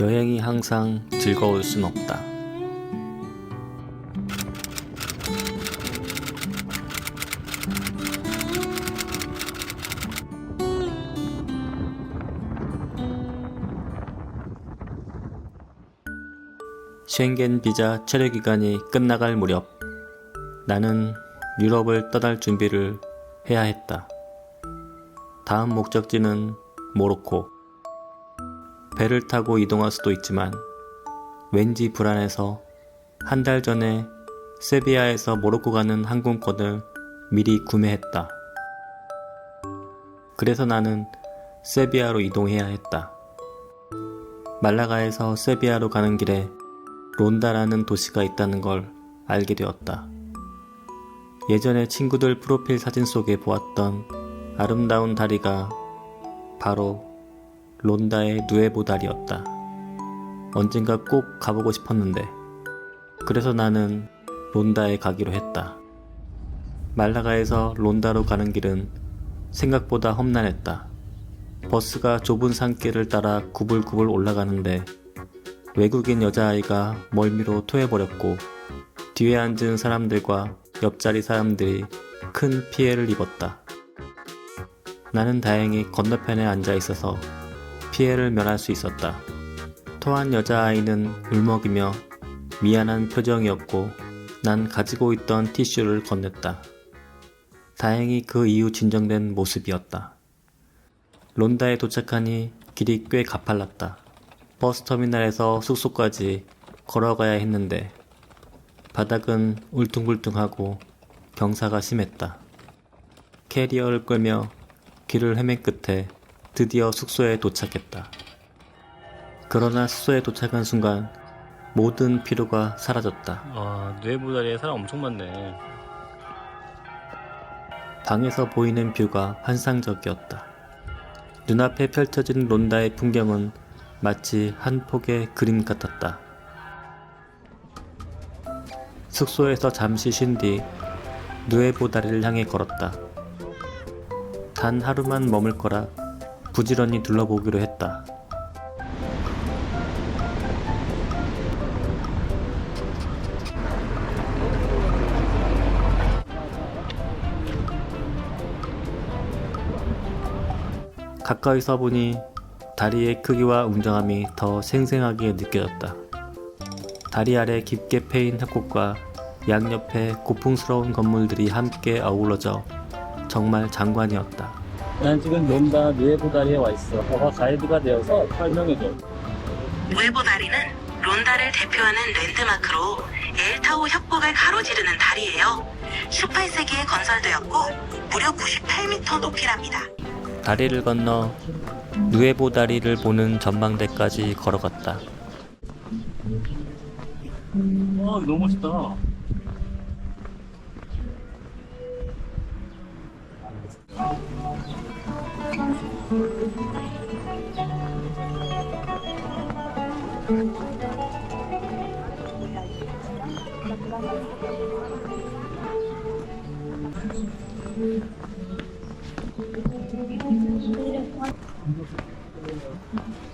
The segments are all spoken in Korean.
여행이 항상 즐거울 순 없다. 쉥겐 비자 체류 기간이 끝나갈 무렵 나는 유럽을 떠날 준비를 해야 했다. 다음 목적지는 모로코. 배를 타고 이동할 수도 있지만 왠지 불안해서 한 달 전에 세비야에서 모로코 가는 항공권을 미리 구매했다. 그래서 나는 세비야로 이동해야 했다. 말라가에서 세비야로 가는 길에 론다라는 도시가 있다는 걸 알게 되었다. 예전에 친구들 프로필 사진 속에 보았던 아름다운 다리가 바로 론다의 누에보 다리였다. 언젠가 꼭 가보고 싶었는데, 그래서 나는 론다에 가기로 했다. 말라가에서 론다로 가는 길은 생각보다 험난했다. 버스가 좁은 산길을 따라 구불구불 올라가는데 외국인 여자아이가 멀미로 토해버렸고 뒤에 앉은 사람들과 옆자리 사람들이 큰 피해를 입었다. 나는 다행히 건너편에 앉아 있어서 피해를 면할 수 있었다. 토한 여자아이는 울먹이며 미안한 표정이었고 난 가지고 있던 티슈를 건넸다. 다행히 그 이후 진정된 모습이었다. 론다에 도착하니 길이 꽤 가팔랐다. 버스터미널에서 숙소까지 걸어가야 했는데 바닥은 울퉁불퉁하고 경사가 심했다. 캐리어를 끌며 길을 헤맨 끝에 드디어 숙소에 도착했다. 그러나 숙소에 도착한 순간 모든 피로가 사라졌다. 아, 뇌부다리에 사람 엄청 많네. 방에서 보이는 뷰가 환상적이었다. 눈앞에 펼쳐진 론다의 풍경은 마치 한 폭의 그림 같았다. 숙소에서 잠시 쉰 뒤 누에보 다리를 향해 걸었다. 단 하루만 머물 거라 부지런히 둘러보기로 했다. 가까이서 보니 다리의 크기와 웅장함이 더 생생하게 느껴졌다. 다리 아래 깊게 패인 협곡과 양옆에 고풍스러운 건물들이 함께 어우러져 정말 장관이었다. 난 지금 론다 뇌부다리에 와 있어. 너가 가이드가 되어서 설명해줘. 웨보 다리는 론다를 대표하는 랜드마크로 엘타오 협곡을 가로지르는 다리예요. 18세기에 건설되었고 무려 98m 높이랍니다. 다리를 건너 누에보 다리를 보는 전망대까지 걸어갔다. 와, 너무 멋있다.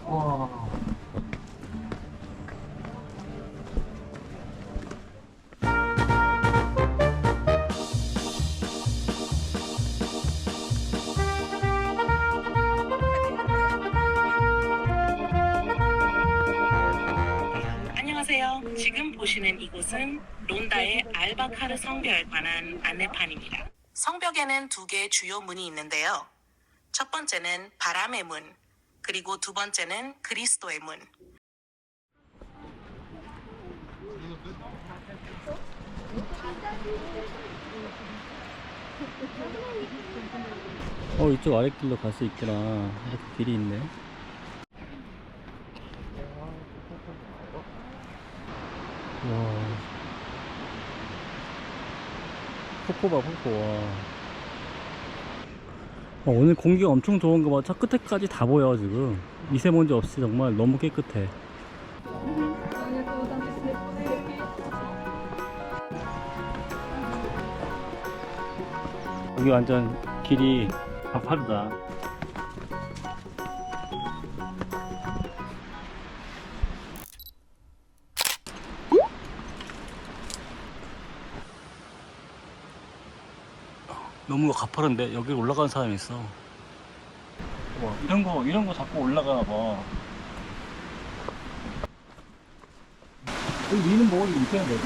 와. 보시는 이곳은 론다의 알바카르 성벽에 관한 안내판입니다. 성벽에는 두 개의 주요 문이 있는데요. 첫 번째는 바람의 문, 그리고 두 번째는 그리스도의 문. 어, 이쪽 아랫길로 갈 수 있구나. 이렇게 길이 있네. 폭포 봐, 폭포. 와. 어, 오늘 공기가 엄청 좋은가 봐. 저 끝에까지 다 보여, 지금. 미세먼지 없이 정말 너무 깨끗해. 여기 완전 길이 가파르다. 너무 가파른데 여기 올라가는 사람이 있어. 와, 이런 거 이런 거 자꾸 올라가나 봐. 여기 위는 뭐 이렇게 돼.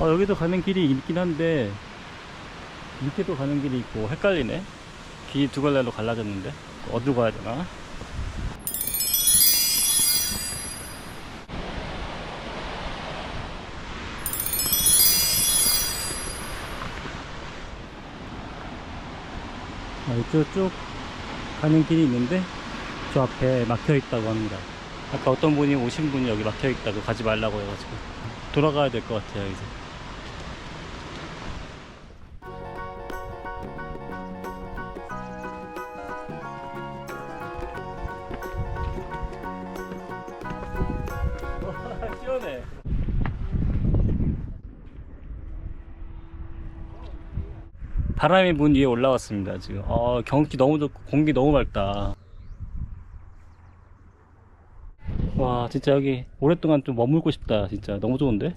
아 여기도 가는 길이 있긴 한데 밑에도 가는 길이 있고 헷갈리네. 길이 두 갈래로 갈라졌는데 어디로 가야 되나? 이쪽 쭉 가는 길이 있는데 저 앞에 막혀 있다고 합니다. 아까 어떤 분이 오신 분이 여기 막혀 있다고 가지 말라고 해가지고 돌아가야 될 것 같아요 이제. 와, 시원해. 바람이 문 위에 올라왔습니다 지금. 어 경치 너무 좋고 공기 너무 맑다. 와 진짜 여기 오랫동안 좀 머물고 싶다 진짜. 너무 좋은데?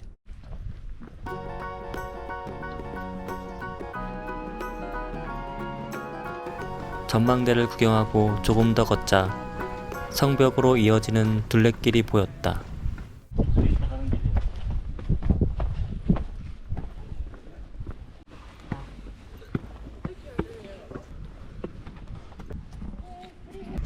전망대를 구경하고 조금 더 걷자 성벽으로 이어지는 둘레길이 보였다.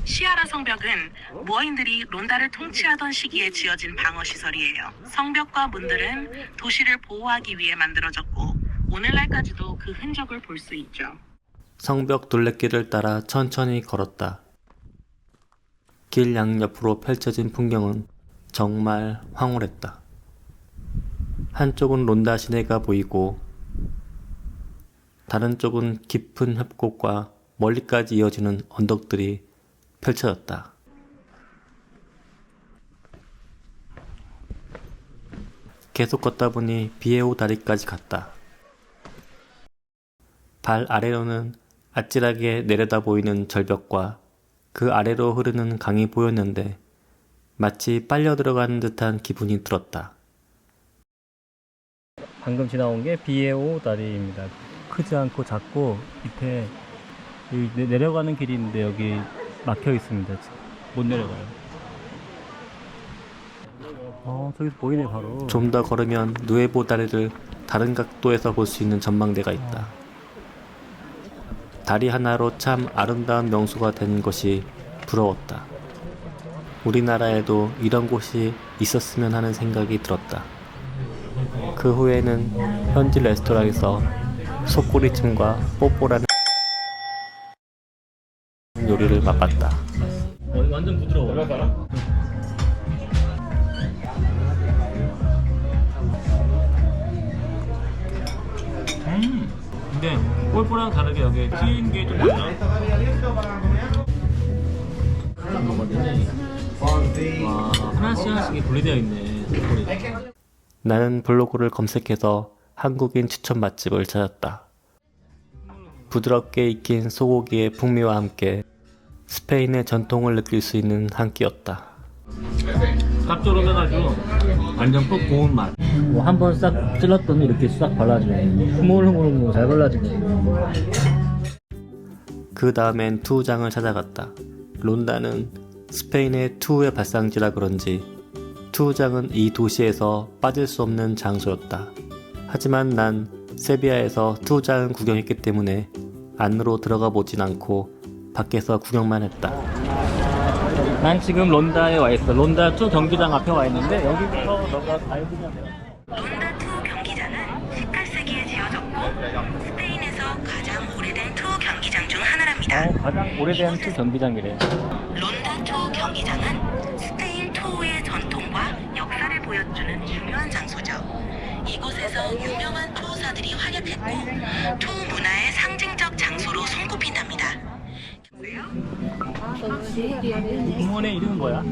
시아라 성벽은 모어인들이 론다를 통치하던 시기에 지어진 방어 시설이에요. 성벽과 문들은 도시를 보호하기 위해 만들어졌고 오늘날까지도 그 흔적을 볼 수 있죠. 성벽 둘레길을 따라 천천히 걸었다. 길 양옆으로 펼쳐진 풍경은 정말 황홀했다. 한쪽은 론다 시내가 보이고 다른 쪽은 깊은 협곡과 멀리까지 이어지는 언덕들이 펼쳐졌다. 계속 걷다 보니 비에오 다리까지 갔다. 발 아래로는 아찔하게 내려다 보이는 절벽과 그 아래로 흐르는 강이 보였는데 마치 빨려 들어가는 듯한 기분이 들었다. 방금 지나온 게 비에오 다리입니다 크지 않고 작고 밑에 내려가는 길이 있는데 여기 막혀 있습니다 지금 못 내려가요 어 저기서 보이네 바로 좀 더 걸으면 누에보 다리를 다른 각도에서 볼 수 있는 전망대가 있다. 다리 하나로 참 아름다운 명소가 된 것이 부러웠다. 우리나라에도 이런 곳이 있었으면 하는 생각이 들었다. 그 후에는 현지 레스토랑에서 속꼬리찜과 뽀뽀라는 꼴뽀랑 다르게 여기 튀긴 게좀 먹었더니 와 하나씩 하나씩 분리되어 있네 나는 블로그를 검색해서 한국인 추천 맛집을 찾았다. 부드럽게 익힌 소고기의 풍미와 함께 스페인의 전통을 느낄 수 있는 한 끼였다. 짭조름해 가지고 완전 푹 고운 맛. 뭐 한 번 싹 찔렀더니 이렇게 싹 발라지네. 흐물흐물 잘 발라지네. 그 다음엔 투우장을 찾아갔다. 론다는 스페인의 투우의 발상지라 그런지 투우장은 이 도시에서 빠질 수 없는 장소였다. 하지만 난 세비야에서 투우장을 구경했기 때문에 안으로 들어가 보진 않고 밖에서 구경만 했다. 난 지금 론다에 와 있어. 론다 2 경기장 앞에 와 있는데 여기부터 너가 알고면 돼. 론다 2 경기장은 18세기에 지어졌고 스페인에서 가장 오래된 투어 경기장 중 하나랍니다. 어, 가장 오래된 2 경기장이래. 론다 2 경기장은 스페인 투어의 전통과 역사를 보여주는 중요한 장소죠. 이곳에서 유명한 투어사들이 활약했고 투어 문화의 상징적 장소로 손꼽힌답니다. 공원의 이름은 뭐야?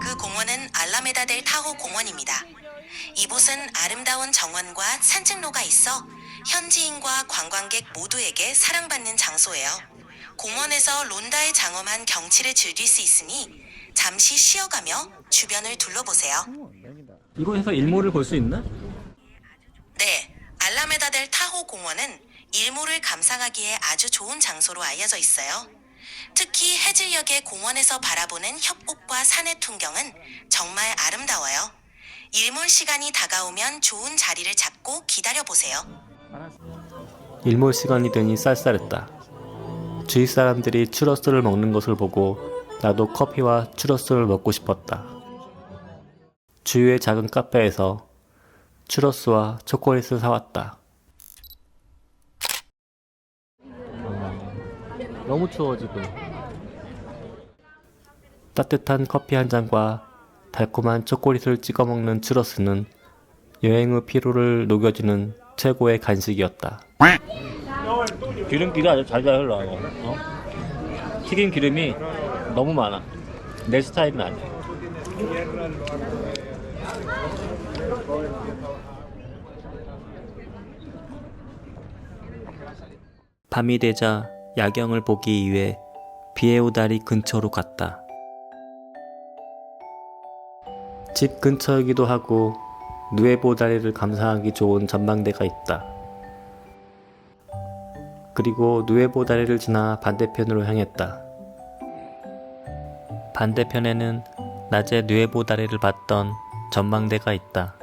그 공원은 알라메다 델 타호 공원입니다. 이곳은 아름다운 정원과 산책로가 있어 현지인과 관광객 모두에게 사랑받는 장소예요. 공원에서 론다의 장엄한 경치를 즐길 수 있으니 잠시 쉬어가며 주변을 둘러보세요. 이곳에서 일몰을 볼 수 있나? 네, 알라메다 델 타호 공원은 일몰을 감상하기에 아주 좋은 장소로 알려져 있어요. 특히 해질녘의 공원에서 바라보는 협곡과 산의 풍경은 정말 아름다워요. 일몰 시간이 다가오면 좋은 자리를 잡고 기다려 보세요. 일몰 시간이 되니 쌀쌀했다. 주위 사람들이 추러스를 먹는 것을 보고 나도 커피와 추러스를 먹고 싶었다. 주위의 작은 카페에서 추러스와 초콜릿을 사왔다. 너무 추워 지금. 따뜻한 커피 한 잔과 달콤한 초콜릿을 찍어 먹는 추러스는 여행 후 피로를 녹여주는 최고의 간식이었다. 기름기가 아주 잘잘 흘러요. 어? 튀김 기름이 너무 많아. 내 스타일은 아니야. 밤이 되자 야경을 보기 위해 비에오다리 근처로 갔다. 집 근처이기도 하고 누에보 다리를 감상하기 좋은 전망대가 있다. 그리고 누에보 다리를 지나 반대편으로 향했다. 반대편에는 낮에 누에보 다리를 봤던 전망대가 있다.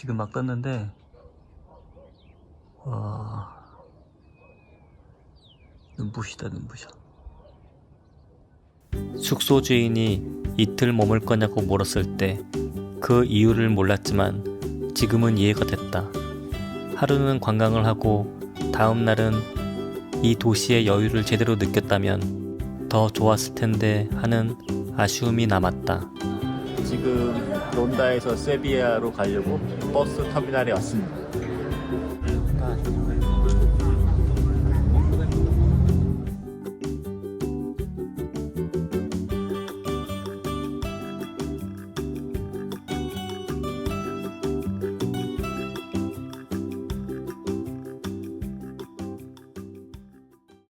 지금 막 떴는데 와. 눈부시다 눈부셔. 숙소 주인이 이틀 머물 거냐고 물었을 때 그 이유를 몰랐지만 지금은 이해가 됐다. 하루는 관광을 하고 다음 날은 이 도시의 여유를 제대로 느꼈다면 더 좋았을 텐데 하는 아쉬움이 남았다 지금 론다에서 세비야로 가려고 버스 터미널에 왔습니다.